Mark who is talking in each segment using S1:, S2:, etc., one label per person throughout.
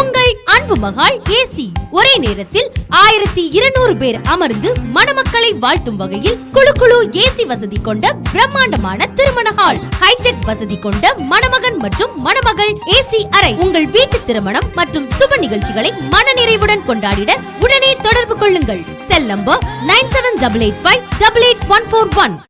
S1: உங்கள் அன்பு மகாள் ஏசி ஒரே நேரத்தில் ஆயிரத்தி இருநூறு பேர் அமர்ந்து மணமக்களை வாழ்த்தும் வகையில் குழு குழு ஏசி வசதி கொண்ட பிரம்மாண்டமான திருமண ஹால் ஹைடெக் வசதி கொண்ட மணமகன் மற்றும் மணமகள் ஏசி அறை. உங்கள் வீட்டு திருமணம் மற்றும் சுப நிகழ்ச்சிகளை மனநிறைவுடன் கொண்டாடிட உடனே தொடர்பு கொள்ளுங்கள். Cell number
S2: nine seven double eight five double eight one four one.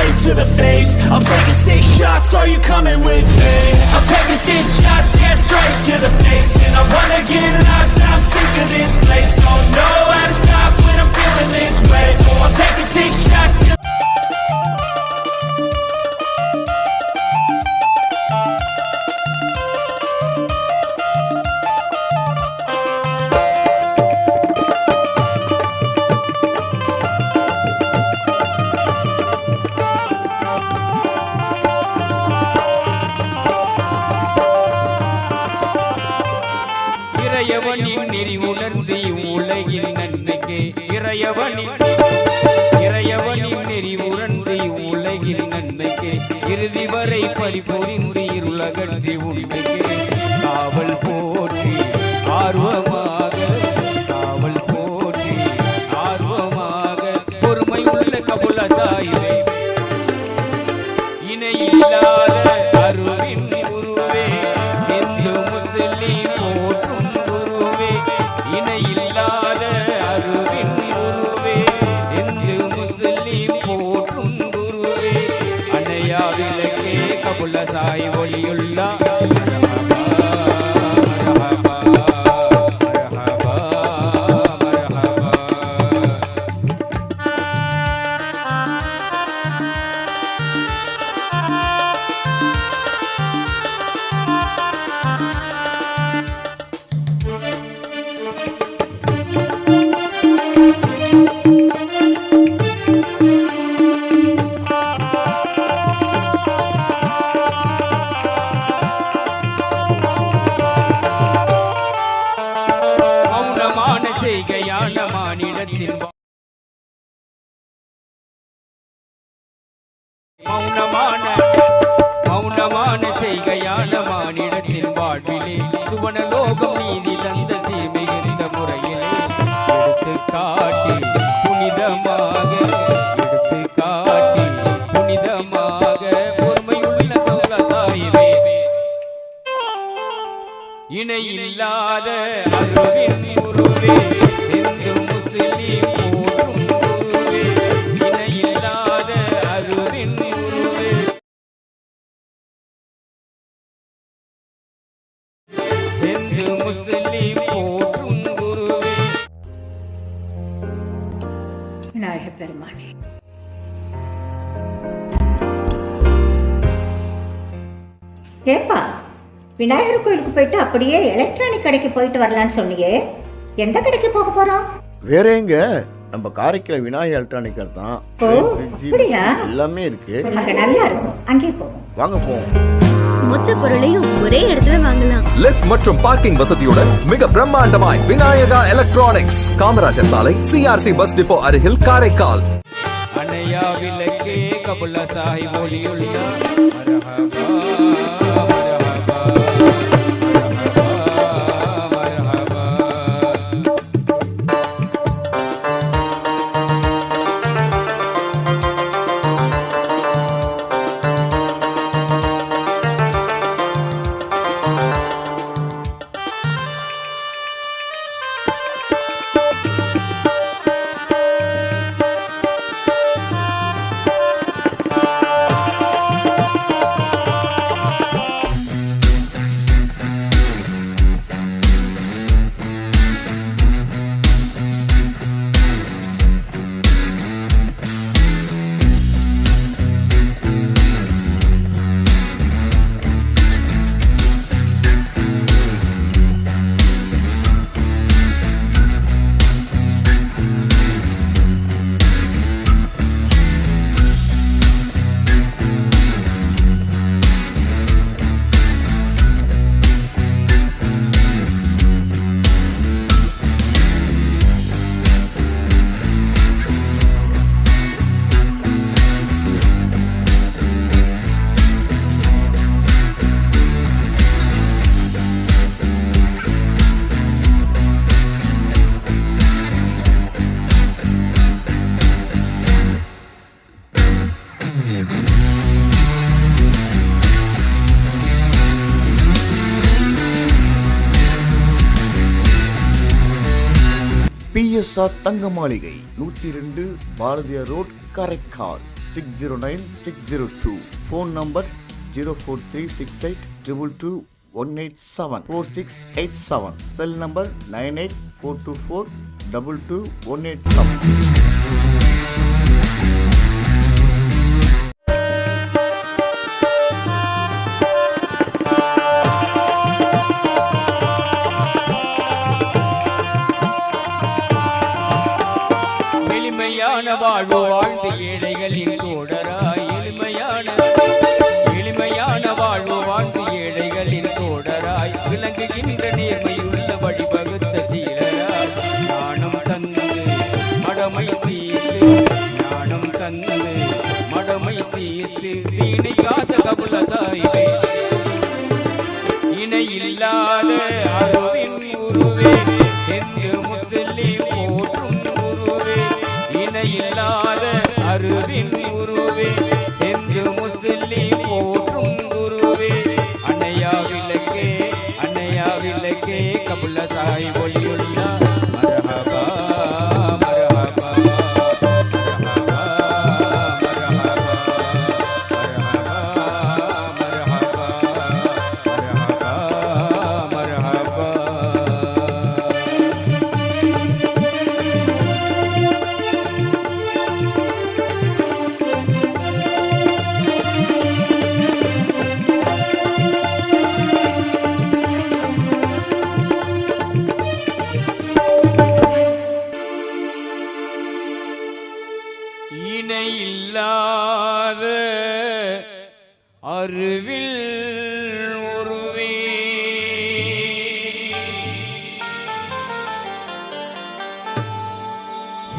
S3: straight to the face. I'm taking six shots, are you coming with me? I'm taking six shots, yeah, straight to the face. And I wanna get lost, I'm sick of this place. Don't know how to stop when I'm feeling this way. So I'm taking six shots
S2: உண்மைக்கு காவல் போற்றி ஆர்வமாக காவல் போற்றி ஆர்வமாக பொறுமை உள்ள கபுல இணையில்லாத அருவின் உருவே
S4: அப்படியே எலக்ட்ரானிக் கடைக்கு போயிட்டு வரலான்னு சொன்னியே. எந்த கடைக்கு போக போறோம்?
S5: வேற எங்க? நம்ம காரைக்கால் விநாயகர் எலக்ட்ரானிக்கல் தான்? எல்லாமே இருக்கு.
S4: அங்க நல்லா இருக்கும். அங்கே போவோம்.
S5: வாங்க போவோம்.
S1: மொத்த பொருளையும் ஒரே இடத்துல வாங்கலாம்.
S6: லிஃப்ட் மற்றும் பார்க்கிங் வசதியுடன் மிக பிரம்மாண்டமாய் விநாயகா எலக்ட்ரானிக்ஸ் காமராஜர் சாலை சிஆர்சி பஸ் டிப்போ அருகில் காரைக்கால்.
S2: அணையா விளக்கே கபுல சாய் ஒளியுள்ள
S5: பிஎஸ்ஆர் தங்க மாளிகை நூற்றி ரெண்டு Bharathiyar road Karaikal six zero nine six zero two phone number zero four three six eight triple two one eight seven four six eight seven cell number nine eight four two four double two one eight seven
S2: எளிமையான வாழ்வு வாழ்ந்து ஏழைகளின் தோழராய் எளிமையான எளிமையான வாழ்வு வாழ்ந்து ஏழைகளின் தோழராய் விளங்குகின்ற நேர்மையுள்ள வழிவகுத்த சீரராய் ஞானம் தந்து மடமை தீர்த்து. ஞானம் தந்து மடமை தீர்த்து. வீணை காத்த கபுல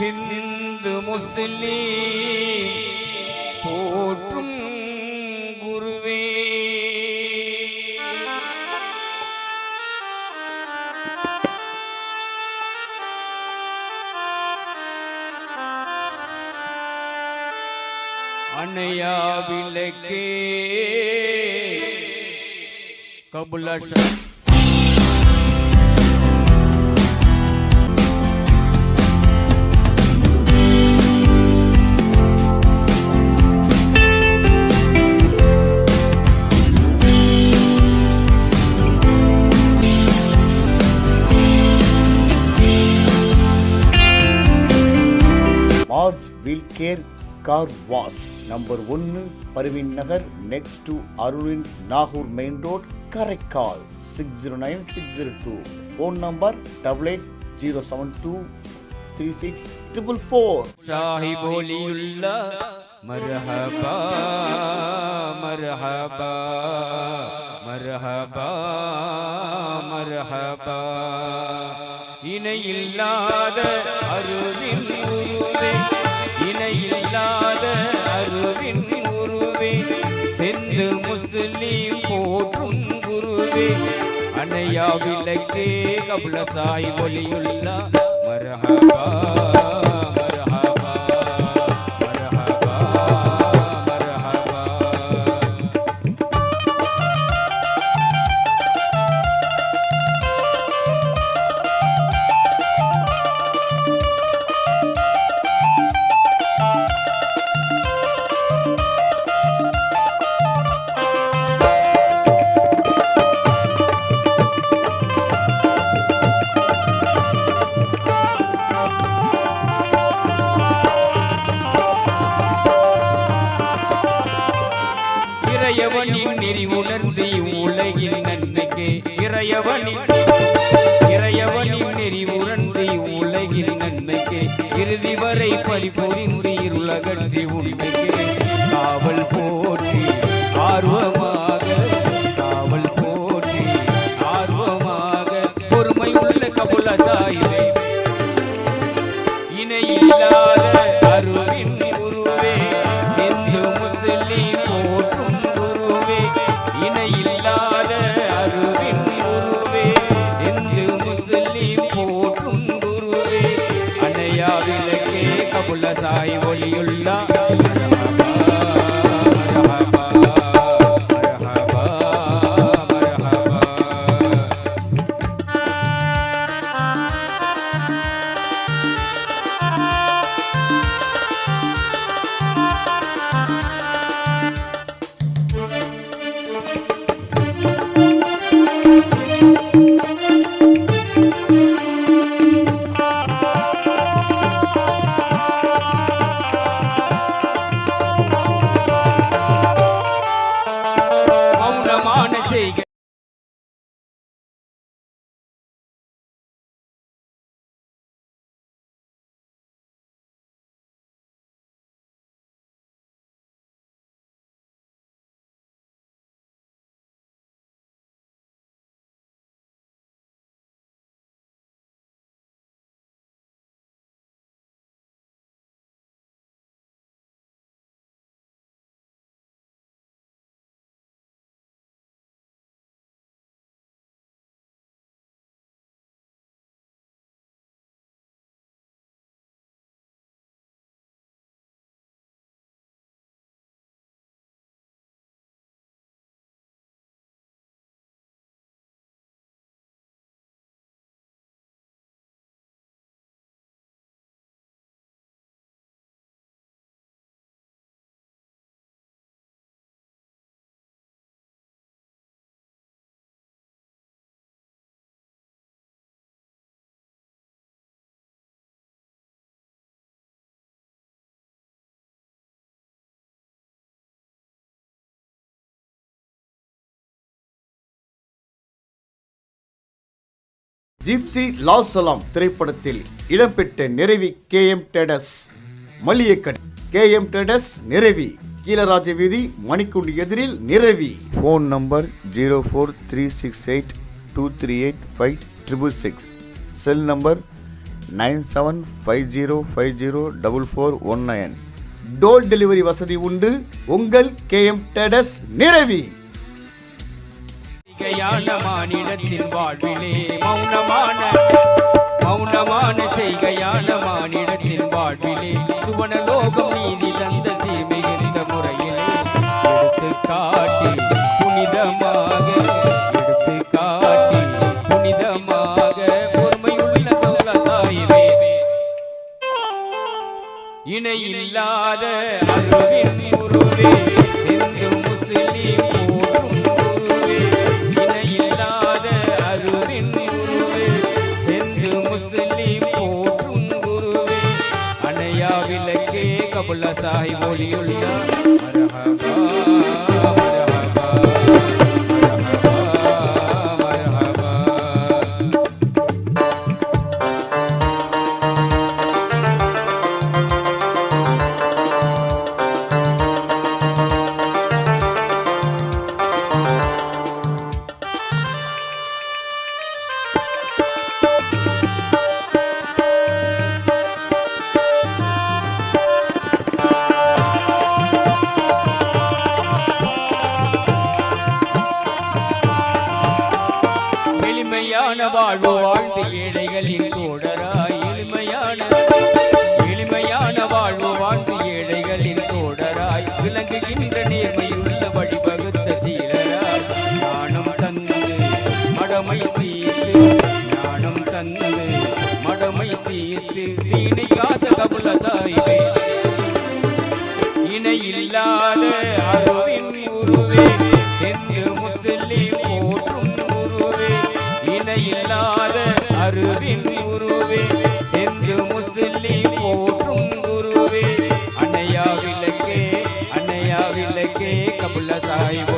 S2: ഹിന്ദു മുസ്ലിം പോറ്റും ഗുരുവേ അണയാവിലക്കേ
S5: കബുല ശക്തി கேர் கார் வாஷ் நம்பர் ஒன்று பர்வீன் நகர் நெக்ஸ்ட் டு அருளின் Nagore main road Karaikal six zero nine six zero two phone number double eight zero seven two three six triple four
S2: Shahi போலியுள்ள மர்ஹபா மர்ஹபா மர்ஹபா மர்ஹபா ஐயா விளக்கே கபுல சாய் ஒளியுள்ளா மரஹபா உலகில் நன்மைக்கு இறையவனின் இறையவனின் நெறி உரண்டு உலகில் நன்மைக்கு இறுதி வரை பரிபுரிந்து இருளகற்றி உண்மைக்கு காவல் போற்றி ஆர்வமாக காவல் போற்றி ஆர்வமாக பொறுமை உள்ள கபுல சாயிலே இணையில்லாத அருளின்
S5: ஜிப்சி லாசலாம் திரைப்படத்தில் இடம்பெற்ற நிறைவி கே எம் டெடஸ். மல்லியக்கடை கே எம் டெடஸ் நிறைவி. கீழராஜ வீதி மணிக்குண்டு எதிரில் நிறைவி. Phone number zero four three six eight two three eight five triple six. Cell number nine seven five zero five zero double four one nine. Door delivery வசதி உண்டு. உங்கள் K M டெடஸ் நிறைவி.
S2: செய்கையான மானிடத்தின் வாழ்விலே மௌனமான மௌனமான செய்கையான மானிடத்தின் வாழ்விலே சுவன லோகம் நீதி தந்த சீமிகின்ற முறையிலே எடுத்து காட்டி புனிதமாக எடுத்து காட்டி புனிதமாக பொறுமையுள்ள கௌலசாயிலே இணையில்லாத அருவின் உருவே sai molinho liana. விளங்குகின்ற நேர்மையுள்ள வழிவகுத்த சீரராய் ஞானம் தந்து மடமை தீர்த்து ஞானம் தந்து மடமை தீர்த்து தீனை காத்த கபுல தாயிலே दिल के कबला साहिब